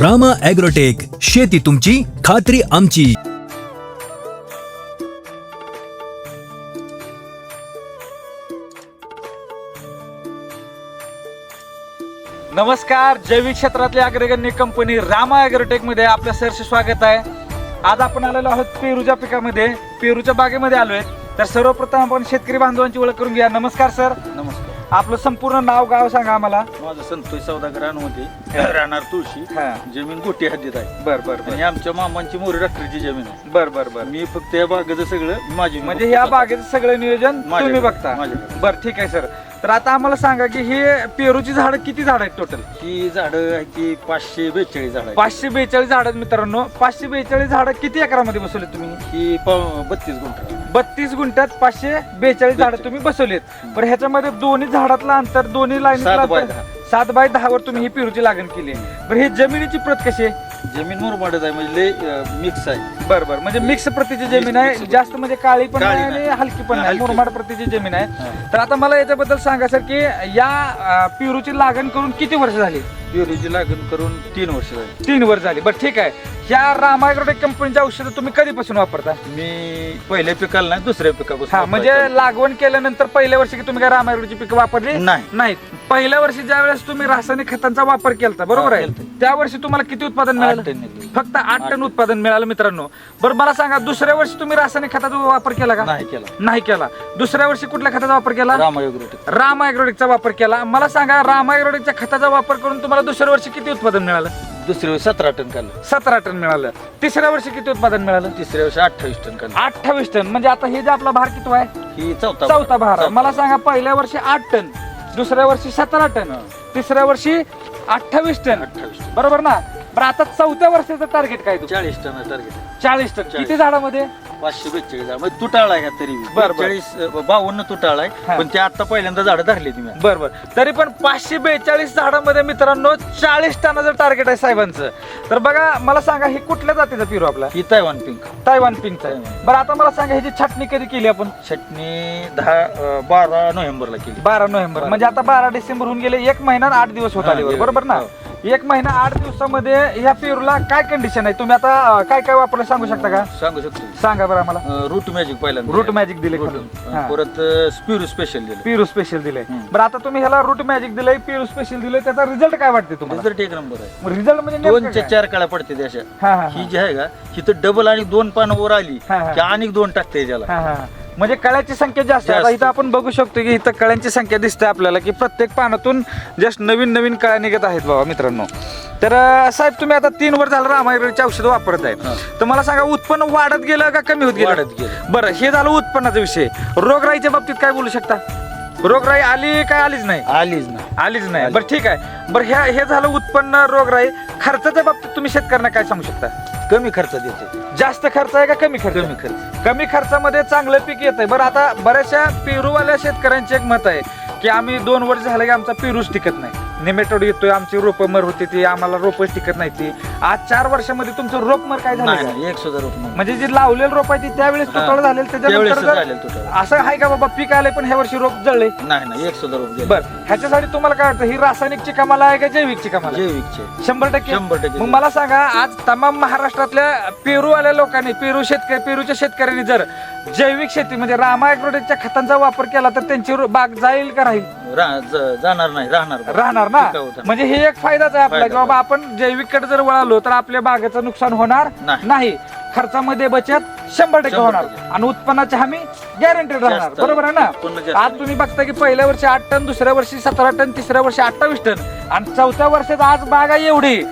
Rama agrotech शेती तुमची खात्री आमची. नमस्कार जैविक क्षेत्रातली अग्रगण्य कंपनी रामा ॲग्रोटेकमध्ये आपल्या सरसे स्वागत आहे. आज आपण आलेलो आहोत पेरूच्या पिकामध्ये. पेरूच्या बागेमध्ये आलोय. तर सर्वप्रथम आपण शेतकरी बांधवांची ओळख करून घ्या. नमस्कार सर. नमस्कार. आपलं संपूर्ण नाव गाव सांगा आम्हाला. माझं संतोष सौदागर अनवते राहणार तुळशी हा. जमीन गोटी हद्दीत आहे. बर बर बर. आणि आमच्या मामांची मोरी डॉक्टरची जमीन आहे. बर बर बर. मी फक्त या बागेचं सगळं माझी म्हणजे ह्या बागेचं सगळं नियोजन माझ्याकडे- तुम्ही बघता. माझ्याकडे. बर ठीक आहे सर. तर आता आम्हाला सांगा की हे पेरूची झाडं किती झाड आहेत टोटल ही झाडं आहे ती पाचशे बेचाळीस झाड पाचशे बेचाळीस झाड आहेत मित्रांनो. पाचशे बेचाळीस झाडं किती एकरामध्ये बसवले तुम्ही? ही बत्तीस गुंठ. बत्तीस गुंठ्यात पाचशे बेचाळीस झाडं तुम्ही बसवलीत. पण ह्याच्यामध्ये दोन्ही झाडातलं अंतर दोन्ही लाईन सात बाय दहा. सात बाय दहा वर तुम्ही ही पेरूची लागण केली बरं ही जमिनीची प्रत कशी आहे? जमीन मुरमाडच आहे म्हणजे लय मिक्स आहे बरं बरं म्हणजे मिक्स प्रतीची जमीन आहे जास्त म्हणजे काळी पण काळी नाही आणि नाही. हलकी पण हा, नाही हलकी. मुरमाड प्रतीची जमीन आहे. तर आता मला याच्याबद्दल सांगा सर की या अं, पेरूची लागण करून किती वर्ष झाली प्युरीची लागण करून तीन वर्ष झाली. तीन वर्ष झाली. बरं ठीक आहे. ह्या रामायग्रोटेक कंपनीच्या औषधं तुम्ही कधीपासून वापरता? मी पहिल्या पिकाला नाही दुसऱ्या पिकापासून हा म्हणजे वापरायचं. लागवण केल्यानंतर पहिल्या वर्षी की तुम्ही काय रामायग्रोची पिकं वापरली? नाही. नाहीत पहिल्या वर्षी ज्या वेळेस तुम्ही रासायनिक खतांचा वापर केला बरोबर हा, आहे केलता. त्या वर्षी तुम्हाला किती उत्पादन आठ मिळालं? निघाली. फक्त आठ टन. उत्पादन मिळालं मित्रांनो. बरं मला सांगा दुसऱ्या वर्षी तुम्ही रासायनिक खताचा वापर केला का? नाही केला. नाही केला. दुसऱ्या वर्षी कुठल्या खताचा वापर केला? रामायोग्य राम वापर केला. मला सांगा राम ॲग्रोटिकच्या खताचा वापर करून तुम्हाला दुसऱ्या वर्षी किती उत्पादन मिळालं? दुसऱ्या वेळी सतरा टन काढलं. सतरा टन मिळालं. तिसऱ्या वर्षी किती उत्पादन मिळालं? तिसऱ्या वर्षी अठ्ठावीस टन काढलं. अठ्ठावीस टन. म्हणजे आता हे जे आपला भार किती आहे? ही चौथा चौथा भार. आहे. मला सांगा पहिल्या वर्षी आठ टन दुसऱ्या वर्षी सतरा टन. तिसऱ्या वर्षी अठ्ठावीस टन. अठ्ठावीस टन. बरोबर ना? बरं आता चौथ्या वर्षाचं टार्गेट काय तू? चाळीस टन टार्गेट चाळीस टन. किती झाडामध्ये? पाचशे बेचाळीस झाड. म्हणजे तुटाळ आहे ह्या तरी? बर. चाळीस बावन्न तुटाळ हा. आहे पण ते आता पहिल्यांदा झाडं धरली तुम्ही बर बर. तरी पण पाचशे बेचाळीस झाडामध्ये मित्रांनो चाळीस टनाचं टार्गेट आहे साहेबांचं. तर बघा मला सांगा ही कुठल्या जातीचा पिरू आपला? ही तैवान पिंक तायवान पिंकचा आहे. तायवान. बरं आता मला सांगा ह्याची छाटणी कधी केली आपण? चटणी दहा अं, बारा नोव्हेंबरला केली. बारा नोव्हेंबर. बारा. म्हणजे आता बारा डिसेंबर होऊन गेले एक महिना आणि आठ दिवस होत हा, आले. बरोबर ना? हो. एक महिना आठ दिवसामध्ये ह्या पेरूला काय कंडिशन आहे तुम्ही आता अं, काय काय वापरलं सांगू शकता का सांगू शकतो सांगा बरं आम्हाला रूट मॅजिक पहिल्यांदा रूट मॅजिक दिले Root. खालून. अं, हा. परत स्प्युरो स्पेशल दिलं पेरू स्पेशल दिले हम्म. बरं आता तुम्ही ह्याला रूट मॅजिक दिलंय पेरू स्पेशल दिलंय त्याचा रिझल्ट काय वाटते तुम्हाला रिझल्ट एक नंबर आहे रिझल्ट म्हणजे नेमकं दोनच्या काय? चार काळ्या पडते त्या अशा हा हा ही जी आहे का ही तर डबल आणि दोन पानं वर आली हा, हा. की आणि दोन टाकते त्याला हा, हा. म्हणजे कळ्याची संख्या जास्त आहे आता जास्त. इथं आपण बघू शकतो की इथं कळ्यांची संख्या दिसते आपल्याला की प्रत्येक पानातून जस्ट नवीन नवीन कळ्या निघत आहेत बाबा मित्रांनो तर अं, साहेब तुम्ही आता तीन वर्ष झालं रामायणाची औषधं वापरत आहे. तर मला सांगा उत्पन्न वाढत गेलं का कमी होत गेलं वाढत गेलं. बरं हे झालं उत्पन्नाचा विषय रोगराईच्या बाबतीत काय बोलू शकता रोगराई आली काय आलीच नाही? आलीच ना आलीच नाही. बरं ठीक आहे. बरं ह्या हे झालं उत्पन्न रोगराई. खर्चाच्या बाबतीत तुम्ही शेतकऱ्यांना काय सांगू शकता? कमी खर्च देते. जास्त खर्च आहे का कमी खर्च? कमी खर्च. कमी खर्चामध्ये चांगलं पीक येत आहे बरं आता बऱ्याचशा पेरूवाल्या शेतकऱ्यांचे एक मत आहे की आम्ही दोन वर्ष झालं की आमचा पेरूच टिकत नाही. निमेटोड येतोय आमची रोपं मर होती ती आम्हाला रोपच टिकत नाही ती आज चार वर्षामध्ये तुमचं रोप मर काय झालं नाही का? नाही, एक सुद्धा रोप नाही म्हणजे जी लावलेली रोप आहे ती त्यावेळेस हा. तुटवडा झालेलं त्यावेळेस त्याच्यानंतर जर- झालेलं तुटाळ. असं आहे का बाबा पीक आले पण ह्या वर्षी रोप जळले नाही नाही एक सुद्धा रोप गेलं. बर ह्याच्यासाठी तुम्हाला काय वाटतं ही रासायनिकची कमाल आहे का जैविकची कमाल आहे? जैविकचे शंभर टक्के शंभर टक्के मग मला सांगा आज तमाम महाराष्ट्रातल्या पेरू आल्या लोकांनी पेरू शेतकरी पेरूच्या शेतकऱ्यांनी जर जैविक शेती म्हणजे रामायग्रोटेकच्या खतांचा वापर केला तर त्यांची रो- बाग जाईल का राहील रा- ज- जाणार नाही राहणार राहणार ना टिकाऊ. म्हणजे हे एक फायदाच आहे आपला फायदा. की बाबा आपण जैविककडे जर वळालो तर आपल्या बागेचं नुकसान होणार नाही. नाही खर्चामध्ये बचत शंभर टक्के शंभर होणार टक्के. आणि उत्पन्नाची हमी गॅरंटेड राहणार जास्त. बरोबर आहे ना उत्पन्न जास्त. आज तुम्ही बघता की पहिल्या वर्षी आठ टन दुसऱ्या वर्षी सतरा टन तिसऱ्या वर्षी अठ्ठावीस टन आणि चौथ्या वर्षात आज बाग आहे एवढी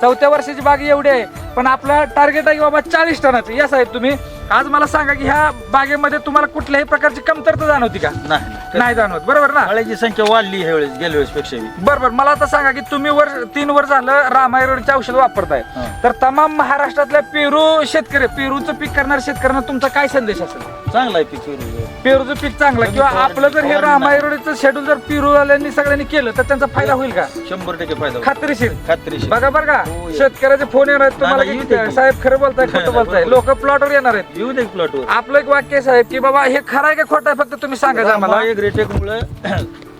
चौथ्या वर्षाची बाग एवढी आहे पण आपलं टार्गेट आहे की बाबा चाळीस टनाचं या साहेब तुम्ही आज मला सांगा की ह्या बागेमध्ये तुम्हाला कुठल्याही प्रकारची कमतरता जाणवती का? नाही नाही. जाणवत. बरोबर ना? फळाची संख्या वाढली ह्या वेळेस गेल्या वेळेस पेक्षा बरं बरं. मला आता सांगा की तुम्ही वर तीन वर्ष झालं रामायणचे औषध वापरताय. हा. तर तमाम महाराष्ट्रातल्या पेरू शेतकरी पेरूचं पीक करणाऱ्या शेतकऱ्यांना तुमचा काय संदेश असेल? चांगला आहे पीक पेरू. पेरूचं पीक चांगलं किंवा आपलं जर हे रामायणचं शेड्यूल जर पेरूवाल्यांनी सगळ्यांनी केलं तर त्यांचा फायदा होईल का? शंभर टक्के फायदा. खात्रीशीर. खात्रीशीर. बघा बरं का? हो, ये. शेतकऱ्याचे फोन येणार आहेत. तुम्हाला. साहेब खरं बोलताय खोटं बोलताय. लोक प्लॉटवर येणार आहेत. येऊ दे प्लॉटवर आपलं एक वाक्य आहे, साहेब की बाबा हे खरं आहे का खोटं आहे? फक्त तुम्ही सांगायचं आम्हाला. एक रेटेक मुळे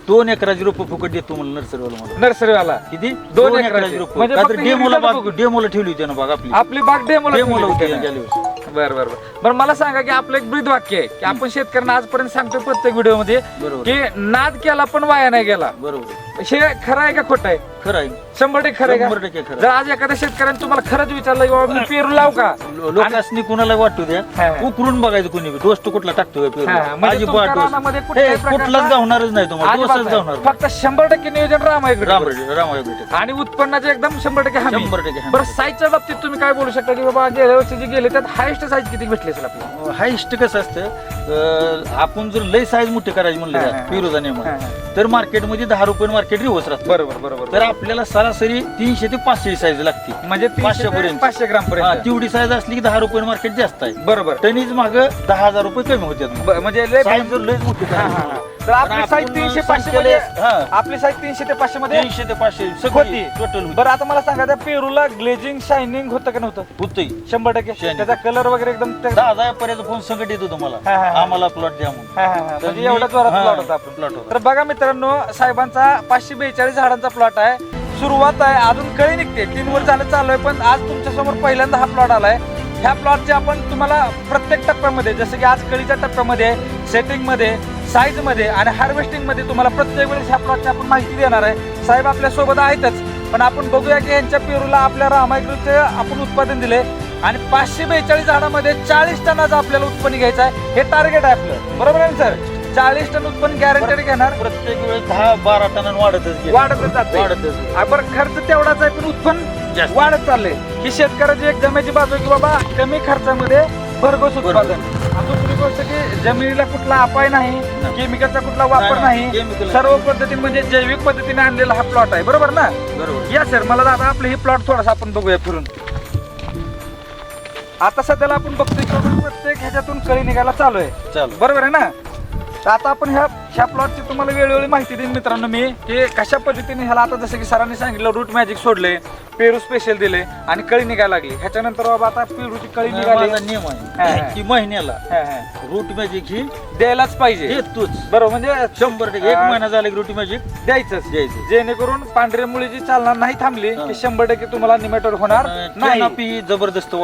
दोन एकराची रोपं फुकट देतो म्हणलं नर्सरीवाला मला नर्सरीवाला? किती? दोन एकराची. रोपं. म्हणजे फक्त डेमोला बाग. डेमोला ठेवली होती ना बाग आपली. आपली बाग डेमोला डेमोला होती गेल्या. वर्षी. बर बर बर. बरं मला सांगा की आपलं एक ब्रीद वाक्य आहे की आपण शेतकऱ्यांना आजपर्यंत सांगतो प्रत्येक व्हिडिओमध्ये बरोबर. की नाद केला पण वाया नाही गेला. बरोबर. हे खरं आहे का खोटं आहे? खरं आहे शंभर टक्के खरं आहे शंभर टक्के खरं जर आज एखाद्या शेतकऱ्याने तुम्हाला खरंच विचारलं की बाबा मी पेरू लाव का लो- लोकांनी कुणाला वाटू द्या हा. उकरून बघायचं कोणी बी. तो कुठला टाकतोय पेरू. हा. म्हणजे अजिबात तुमच्या डोस. रानामध्ये हे, कुठल्याही प्रकारचा- कुठलाच नाही तुम्हाला अजिबात नाही. फक्त शंभर टक्के नियोजन राम आहे राम रेड्डी राम भेटेल आणि उत्पन्नाचे एकदम शंभर टक्के हमी शंभर टक्के हमी. बरं साईजच्या बाबतीत तुम्ही काय बोलू शकता की बाबा गेल्या वर्षी जे गेले त्यात हायेस्ट साईज किती भेटली असेल आपल्याला हायस्ट कसं असतं अं, आपण जर लय साईज मोठी करायची म्हणलं हा, का, हा, हा. पेरूचा हा. तर मार्केटमध्ये दहा रुपये मार्केट रिवर्स राहतं बरोबर बरोबर तर आपल्याला सरासरी तीनशे ते पाचशे साईज लागते म्हणजे पाचशे पर्यंत. पाचशे ग्राम हा, पर्यंत तेवढी साईज असली की दहा रुपये मार्केट जास्त आहे. बरोबर. टनीज माग दहा हजार रुपये कमी होतात ब- म्हणजे लय साईज जर लयच मोठी हा, हा, करायची हा. तर आपली साईज तीनशे पाचशे मध्ये. आपली साईज तीनशे ते पाचशे मध्ये तीनशे ते पाचशे होती. टोटल बरं आता मला सांगा त्या पेरूला ग्लेजिंग शायनिंग होतं का नव्हतं होतंय शंभर टक्के Shining. त्याचा कलर वगैरे एकदम त्या- दहा हजार पर्यंत फोन संकट येतो हा, हा, तुम्हाला हा. आम्हाला प्लॉट द्या म्हणून हा, हा, हा. तर म्हणजे मी- एवढ्या जोरात हा, प्लॉट होता आपण plot होता. तर बघा मित्रांनो साहेबांचा पाचशे बेचाळीस झाडांचा प्लॉट आहे सुरुवात आहे अजून कळी निघते तीन वर्ष झालं चालू आहे पण आज तुमच्यासमोर पहिल्यांदा हा प्लॉट आलाय ह्या प्लॉटचे आपण तुम्हाला प्रत्येक टप्प्यामध्ये जसं की आज कळीच्या टप्प्यामध्ये सेटिंगमध्ये साईजमध्ये आणि हार्वेस्टिंगमध्ये तुम्हाला प्रत्येक वेळेस ह्या प्लॉटची आपण माहिती देणार आहे. साहेब आपल्यासोबत आहेतच पण आपण बघूया की यांच्या पेरूला आपल्या रामायग्रोचे आपण उत्पादन दिले आणि पाचशे बेचाळीस झाडामध्ये चाळीस टनाचं आपल्याला उत्पन्न घ्यायचं आहे. हे टार्गेट आहे आपलं. बरोबर आहे ना सर? चाळीस टन उत्पन्न गॅरंटेड घेणार. प्रत्येक वेळेस दहा बारा टनांनी वाढतच. वाढतच जाते. वाढतच खर्च तेवढाच आहे पण उत्पन्न. वाढत चाललंय. ही शेतकऱ्याची एक जमेची बाजू की बाबा कमी खर्चामध्ये भरघोस उत्पादन. दुसरी गोष्ट की जमिनीला कुठला अपाय नाही. केमिकलचा कुठला वापर नाही, सर्व पद्धतीने म्हणजे जैविक पद्धतीने आणलेला हा प्लॉट आहे. बरोबर ना? बरोबर. या सर मला दादा आपलं हे प्लॉट थोडासा आपण बघूया फिरून. आता सध्याला आपण बघतोय प्रत्येक ह्याच्यातून कळी निघायला चालू आहे. चालू. बरोबर आहे ना? तर आता आपण ह्या ह्या प्लॉटची तुम्हाला वेळोवेळी माहिती देईन मित्रांनो मी की कशा पद्धतीने ह्याला आता जसं की सरांनी सांगितलं रूट मॅजिक सोडले पेरू स्पेशल दिले आणि कळी निघायला लागली. ह्याच्यानंतर बाबा आता पेरूची कळी निघाली. माझा नियम आहे. की महिन्याला हा, हा. रूट मॅजिक ही द्यायलाच पाहिजे. देतोच बरोबर म्हणजे शंभर टक्के. एक हा. महिना झाला की रूट मॅजिक द्यायचंच. द्यायचं जेणेकरून पांढऱ्या मुळी जी चालणार नाही थांबली हा. की शंभर टक्के तुम्हाला निमेटोड होणार नाही जबरदस्त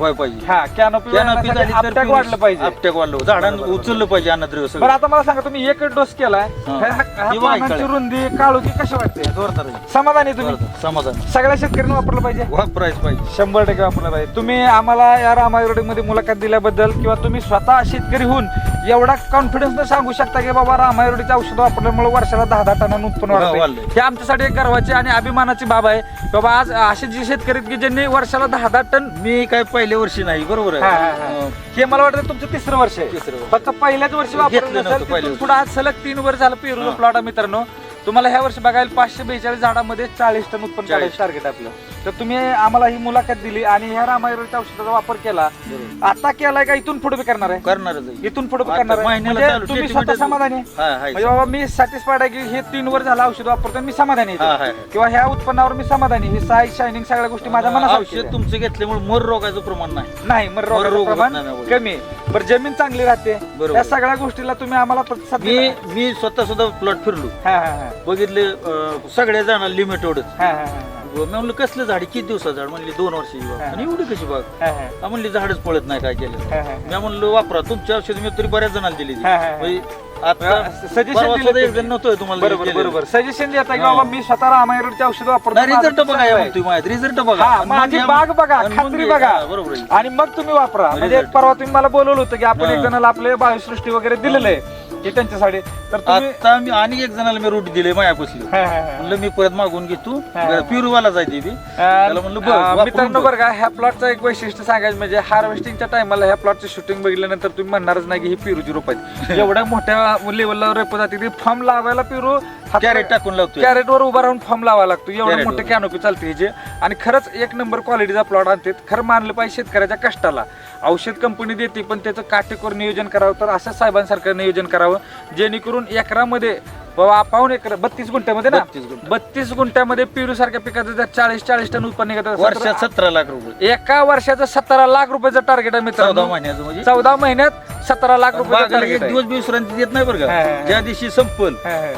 व्हाय पाहिजे हा कॅनोपी कॅनॉपी झाली तर वाढलं पाहिजे आपट्याक वाढलं झाडांना बरोबर. उचललं पाहिजे अन्नद्रव्य बरं सगळं आता मला सांगा तुम्ही एक डोस केलाय हा. ह्या- ह्या पानांची. रुंदी काळोखी कशी वाटते जोरदार आहे. समाधानी तुम्ही. समाधान सगळ्या शेतकऱ्यांनी वापरलं पाहिजे वापरायच पाहिजे शंभर टक्के वापरलं पाहिजे तुम्ही आम्हाला या रामायरोडीमध्ये मुलाखत दिल्याबद्दल किंवा तुम्ही स्वतः शेतकरी होऊन एवढा कॉन्फिडन्स सांगू शकता की बाबा रामायरोडीचे औषध वापरल्यामुळे वर्षाला दहा दहा टनानं उत्पन्न वाढते वाढलंय. हे आमच्यासाठी एक गर्वाची आणि अभिमानाची बाब आहे बाबा आज असे जे शेतकरी आहेत की ज्यांनी वर्षाला दहा दहा टन मी काय पहिल्या वर्षी नाही बरोबर हा, हा, आहे हा. हे मला वाटतं तुमचं तिसरं वर्ष आहे वर्ष. फक्त पहिल्याच वर्षी घेतलं वापरलं नव्हतं नसेल पहिल्या तिथून वर्षी. पुढे आज सलग तीन वर्ष झालं पेरूचा हा. प्लॉट मित्रांनो तुम्हाला ह्या वर्षी बघायला पाचशे बेचाळीस झाडामध्ये चाळीस टन उत्पन्न 40. काढायचं टार्गेट आपलं तर तुम्ही आम्हाला ही मुलाखत दिली आणि ह्या रामायरोच्या औषधाचा वापर केला बरोबर. आता केलाय का इथून पुढे बी करणार आहे करणारच आहे. इथून पुढे बी आता करणार आहे महिन्याला म्हणजे चालू, तुम्ही treatment स्वतः समाधानी आहे? हा. म्हणजे बाबा मी सॅटिस्फाईड आहे की हे तीन वर्ष झालं औषध वापरतो मी समाधानी हा, आहे. किंवा ह्या उत्पन्नावर मी समाधानी आहे. हे साईज शायनिंग सगळ्या गोष्टी माझ्या मनात औषध तुमचं घेतल्यामुळे मर रोगाचं प्रमाण नाही नाही मग रोग रोगाचं होत प्रमाण नाही कमी आहे. बरं जमीन चांगली राहते बरोबर. या सगळ्या गोष्टीला तुम्ही आम्हाला प्रतिसाद मी दिला. मी स्वतः सुद्धा प्लॉट फिरलो हा, हा, हा. बघितले अं, सगळ्या जणांना लिमिट एवढंच हा, हा, हा, मी म्हणलं कसलं झाड किती दिवसाचं झाड म्हणली दोन वर्षाची बाग हा. आणि एवढी कशी बाग हा, हा, हा म्हणली झाडच पळत नाही काय केलं हा, मी म्हणलो वापरा तुमची औषध मी तरी बऱ्याच जणांना दिली हा, हा, हा. म्हणजे आता Suggestion परवा दिलं सुद्धा एक तुम्ही. जण नव्हतोय तुम्हाला बरोबर दिलेलं. बरोबर सजेशन देता की. बाबा मी स्वतः रामायणची औषध वापरतो नाही रिझल्ट माझं बघा आहे. रिझल्ट बघा हा, आणि मग माझी या- बाग बघा, आणि मग खात्री हे- बघा. हा, बरोबर आहे. आणि मग तुम्ही वापरा म्हणजे Result. परवा तुम्ही मला बोलवलं होतं की आपण हा. एक जणाला आपले बायोसृष्टी वगैरे दिलेलं आहे की त्यांच्यासाठी तर तुम्ही आता मी आणि एक जणाला मी रूट दिले मायापासली हा, हा, हा. म्हणलं मी परत मागून घेतो हा. प्युरवाला जायची ती त्याला म्हणलं अं, वापरून मित्रांनो बघ. बरं का ह्या प्लॉटचं एक वैशिष्ट्य सांगायचं म्हणजे हार्वेस्टिंगच्या टायमाला ह्या प्लॉटचं शूटिंग बघितल्यानंतर तुम्ही म्हणणारच नाही की ही पेरूची रोप आहेत एवढ्या मोठ्या लेवलला रोप जाते ती फॉर्म लावायला पेरू कॅरेट टाकून लावतोय. कॅरेट वर उभा राहून फॉर्म लावा लागतो. एवढं मोठे. कॅनोपी चालते ह्याचे आणि खरंच एक नंबर क्वालिटीचा प्लॉट आणते खरं मानलं पाहिजे शेतकऱ्याच्या कष्टाला. औषध कंपनी देते पण त्याचं काटेकोर नियोजन करावं. तर असं साहेबांसारखं नियोजन करावं. जेणेकरून एकरामध्ये बाबा पाऊन एकर बत्तीस गुंठ्यामध्ये ना? 32 गुंठे. बत्तीस गुंठ्यामध्ये पेरू सारख्या पिकाचं जर चाळीस चाळीस टन उत्पन्न निघत असेल तर वर्षात सतरा लाख रुपये. एका वर्षाचं सतरा लाख रुपयाचं टार्गेट आहे चौदा मित्रांनो महिन्याचं म्हणजे? चौदा महिन्यात सतरा लाख रुपयाचं बागाला टार्गेट एक दिवस बी विश्रांती देत नाही बरं हा, हा, का हा. ज्या दिवशी संपल.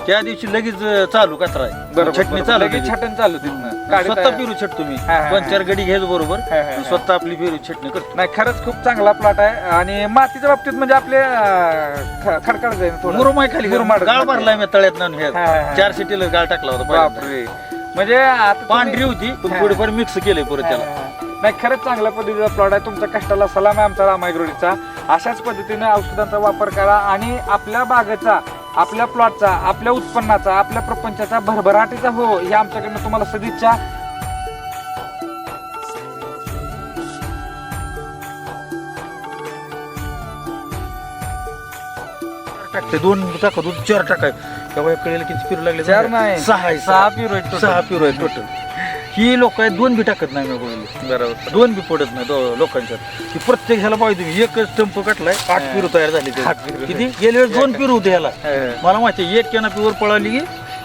त्या दिवशी लगेच अं, चालू कचरा आहे. बरोबर छटणी बरोबर. चालू लगेच. छटण चालू तिथनं. स्वतः आहे. पिरू छट तुम्ही हा, हा, दोन चार गडी घ्यायचं बरोबर हा, हा, हा. स्वतः आपली पेरू छटणी करतो नाही खरंच खूप चांगला प्लॉट आहे आणि मातीच्या बाबतीत म्हणजे आपले खडखड जाईल थोडं मुरुम आहे खाली मुरुमाड. गाळ भरलाय मी तळ्यात ना हे हा, हा, हा. चार सिटीला गाळ टाकला होता पहिल्यांदा. बापरे म्हणजे आता तुम्ही- पांढरी होती पण हा. थोडीफार मिक्स केलंय परत त्याला. नाही खरंच चांगल्या पद्धतीचा प्लॉट आहे तुमच्या कष्टाला सलाम आहे आमचा रामायग्रोडीचा अशाच पद्धतीने औषधांचा वापर करा आणि आपल्या बागेचा आपल्या प्लॉटचा आपल्या उत्पन्नाचा आपल्या प्रपंचाचा भरभराटीचा हो ही आमच्याकडनं तुम्हाला सदिच्छा टाकते दोन टाका दोन चार टाकाय तेव्हा कळेल किती पिरू लागले चार नाही. सहा आहे, सहा पिरू आहेत total. सहा पिरू आहे टोटल ही लोक आहेत दोन बी टाकत नाही मी बोलले बरोबर दोन बी पडत नाही दो- लोकांच्यात की प्रत्येक ह्याला पाहिजे तुम्ही एकच स्टंप काटलाय आठ. पिरू तयार झाली त्याची. आठ पिरू. किती गेल्या वेळेस दोन पिरू होते ह्याला मला माहिती आहे, एक कॅना पिवर पळाली की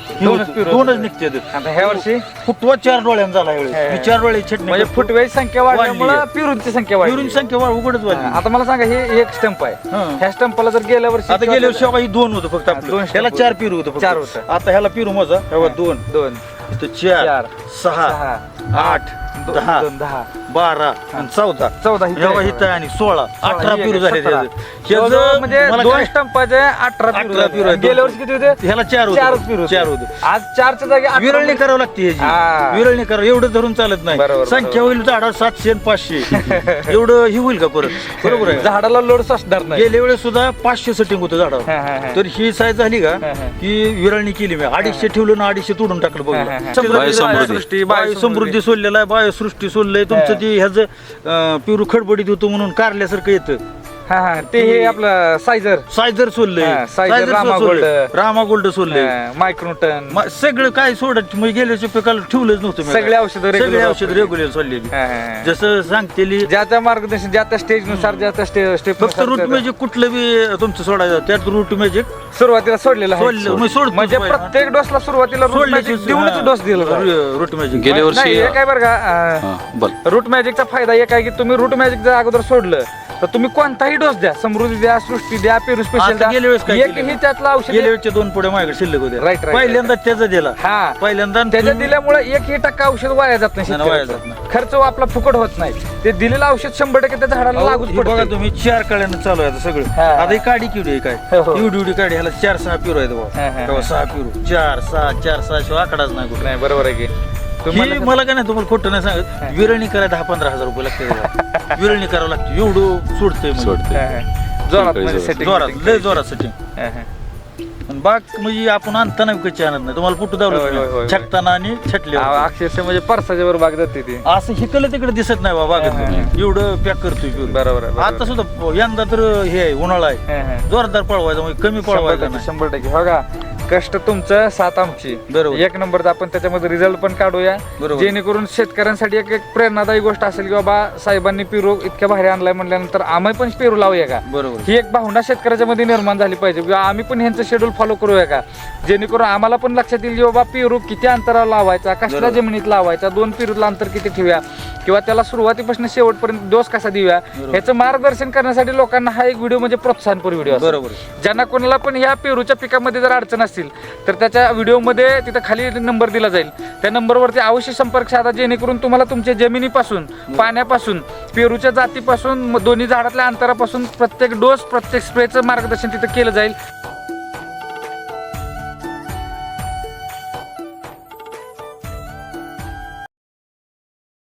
हे दोनच होतं. पिरू दोनच होते. निघते. आता ह्या वर्षी फुटवा चार डोळ्यानं झाला यावेळेस हा. मी चार डोळे छटणी म्हणजे फुटवेची संख्या वाढल्यामुळे वाढली. पिरूंची संख्या वाढली पिरूंची संख्या वाढ उघडच हा, वाढली आता मला सांगा हे एक स्टंप आहे हा. ह्या स्टंपला जर गेल्या वर्षी आता गेल्या वर्षी बघा, ही दोन होतं फक्त हा, आपलं दोन ह्याला चार. पिरू होतं फक्त. चार होतं. आता ह्याला पिरू माझा तेव्हा दोन दोन इथं चार चार सहा सहा आठ दहा. दोन दहा. बारा आणि चौदा. चौदा ही जेव्हा इथं आणि सोळा अठरा ही पिरू झाले सतरा. जवळजवळ म्हणजे दोन स्टंपाचे अठरा पिरू अठरा पिरू. आहेत. गेल्या वर्षी किती होते? ह्याला चार होते. पिरू होते. चार होते. आज चारच्या जागी विरळणी करावं लागते ह्याची. हा. विरळणी करावं एवढं धरून चालत नाही. संख्या होईल झाडावर सातशे आणि पाचशे. एवढं ही होईल का परत? बरोबर आहे. झाडाला लोड ससणार नाही. गेल्या वेळेस सुद्धा पाचशे सेटिंग होतं झाडावर. हा, हा, हा. तर ही साईज झाली का? हा, हा. की विरळणी केली मी. अडीचशे ठेवलं ना अडीचशे तोडून टाकलं हा, हा, बघ हा. बायोसमृद्धी. बायो समृद्धी सोडलेला आहे बायो सृष्टी सोडलंय. तुमचं हा. ते ह्याचं अं, पिरू खडबडीत होतं म्हणून कारल्यासारखं येतं. हा हा ते हे आपलं सायझर सायझर सोडलंय हा, सायझर, सायझर रामा सोडलंय. गोल्ड. रामा गोल्ड सोडलंय मायक्रोटन म- सगळं काय सोडत मग गेल्याच्या पिकाला ठेवलंच नव्हतं मी. सगळे औषधं regular सगळे औषध वापरली. रेग्युलर सोडलेली जसं सांगतेली ज्या त्या मार्गदर्शन ज्या त्या स्टेजनुसार ज्या त्या स्टेप फक्त रूट मॅजिक कुठलं बी तुमचं सोडायचं त्यात रूट मॅजिक सुरुवातीला सोडलेलं आहे. सोडलं, सोडतोच म्हणजे हा. प्रत्येक डोसला सुरुवातीला रूट मॅजिक देऊनच डोस दिला जातो. रूट मॅजिक गेल्या वर्षी- नाही, हे काय बरं का अं, हा, बोल रूट मॅजिकचा फायदा एक आहे की तुम्ही रूट मॅजिक जर अगोदर सोडलं तर तुम्ही कोणताही डोस द्या. समृद्धी द्या सृष्टी द्या पेरू स्पेशल गेल्या वेळेस काय केलं? एकही त्यातला औषध गेल्या वेळच्या दोन पुढे माझ्याकडे शिल्लक होते. Right, right, पहिल्यांदा त्याचा दिला. हा. पहिल्यांदा त्याच्या दिल्यामुळे एकही टक्का औषध वाया जात नाही नाही, वाया शेतकऱ्याचं. जात नाही. खर्च आपला फुकट होत नाही. ते दिलेलं औषध शंभर टक्के त्या झाडाला अहो, लागूच हे बघा पडतं तुम्ही चार कळ्यानं चालू आहे आता सगळं. हा. आता ही काडी आहे हो, हो. काय एवढी एवढी काडी ह्याला चार सहा पिरू आहेत हा, हा, बाबा हा. तेव्हा सहा पिरू. चार सहा चार सहा शिवाय आकडाच नाही कुठे. नाही बरोबर आहे की. ही मला काय नाही तुम्हाला खोटं नाही सांगत. विरळणी करायला दहा पंधरा हजार रुपये लागते. विरळणी करावं लागते. एवढं सोडतंय म्हणजे. हा, हा. जोरात म्हणजे setting जोरात लय जोरात setting. हा, हा. आणि बाग म्हणजे आपण आणताना कच्ची आणत नाही. तुम्हाला कुठं होय, होय, होय, दावलं होय. छटताना आणि छटले अक्षरशः म्हणजे परसाच्या वर बाग जाते ती. असं हिकलं तिकडे दिसत नाही बाबा हा, हा, बागेत एवढं पॅक करतोय. बरोबर आहे, बरोबर आता सुद्धा यंदा तर हे आहे उन्हाळा आहे. हा, हा. जोरदार पळवायचा म्हणजे कमी शंभर पळवायचा टक्के नाही. शंभर टक्के. हो का? कष्ट तुमचं साथ आमची. बरोबर. एक नंबर आपण त्याच्यामध्ये रिझल्ट पण काढूया. बरोबर. जेणेकरून शेतकऱ्यांसाठी एक एक प्रेरणादायी गोष्ट असेल की बाबा साहेबांनी पेरू इतक्या भारी आणलाय म्हणल्यानंतर आम्ही पण पेरू लावूया का? बरोबर. ही एक भावना शेतकऱ्याच्या मध्ये निर्माण झाली पाहिजे. किंवा आम्ही पण ह्यांचं शेड्यूल फॉलो करूया का? जेणेकरून आम्हाला पण लक्षात येईल की बाबा पेरू किती अंतरावर लावायचा कसल्या बरोबर. जमिनीत लावायचा दोन पेरूला अंतर किती ठेवूया? किंवा त्याला सुरुवातीपासून शेवटपर्यंत डोस कसा देऊया? बरोबर. ह्याचं मार्गदर्शन करण्यासाठी लोकांना हा एक व्हिडिओ म्हणजे प्रोत्साहनपर व्हिडिओ बरोबर. ज्यांना कोणाला पण ह्या पेरूच्या पिकामध्ये जर अडचण असतील तर त्याच्या व्हिडिओमध्ये तिथं खाली नंबर दिला जाईल. त्या नंबरवरती अवश्य संपर्क साधा जेणेकरून तुम्हाला तुमच्या जमिनीपासून पाण्यापासून पेरूच्या जातीपासून दोन्ही झाडातल्या अंतरापासून प्रत्येक डोस प्रत्येक स्प्रेचं मार्गदर्शन तिथं केलं जाईल.